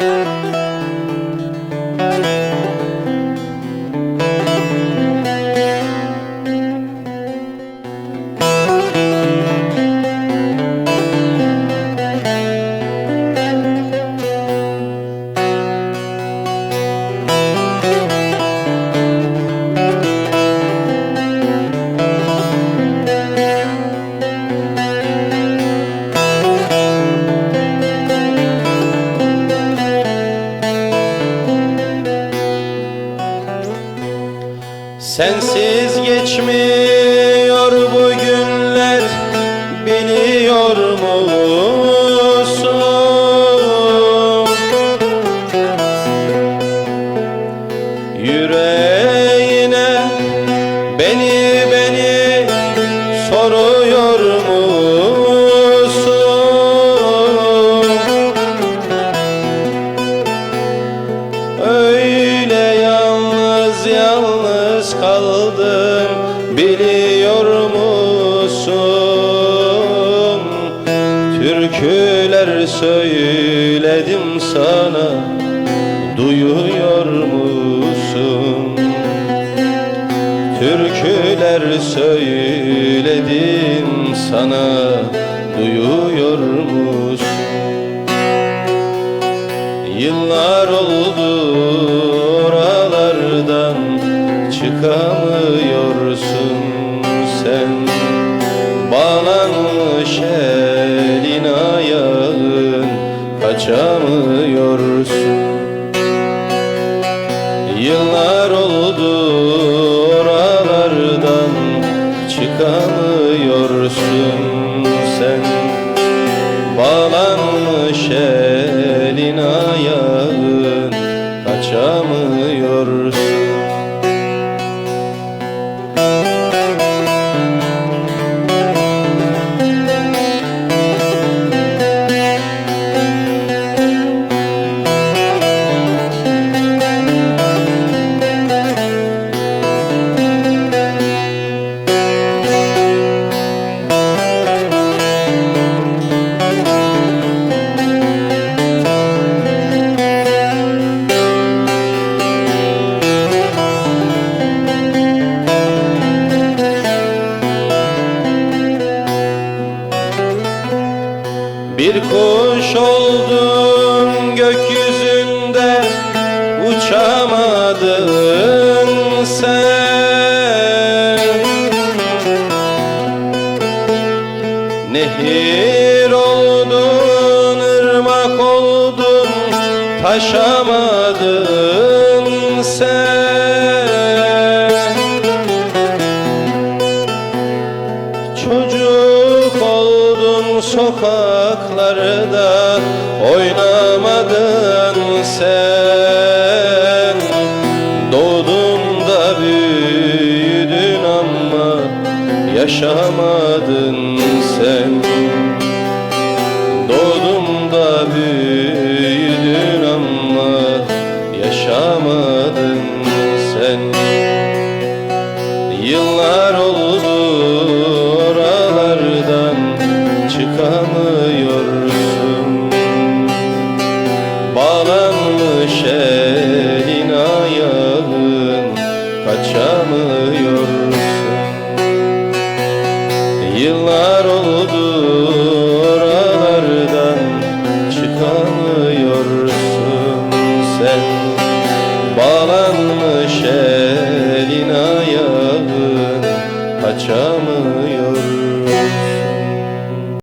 Música Sensiz geçmiyor Söyledim sana duyuyor musun? Türküler söyledim sana duyuyor musun? Yıllar oldu oralardan çıkamıyorsun kaçamıyorsun. Yıllar oldu oralardan çıkamıyorsun sen. Bağlanmış elin ayağın kaçamıyorsun Bir kuş oldun gökyüzünde uçamadın sen. Nehir oldun, ırmak oldun, taşamadın sen. Çocuk oldun sokaklarda oynamadın sen. Doğdun da büyüdün ama yaşamadın sen. Doğdun da büyüdün ama yaşamadın çıkamıyorsun Bağlanmış elin ayağın kaçamıyorsun. Yıllar oldu oralardan çıkamıyorsun sen. Bağlanmış elin ayağın kaçamıyorsun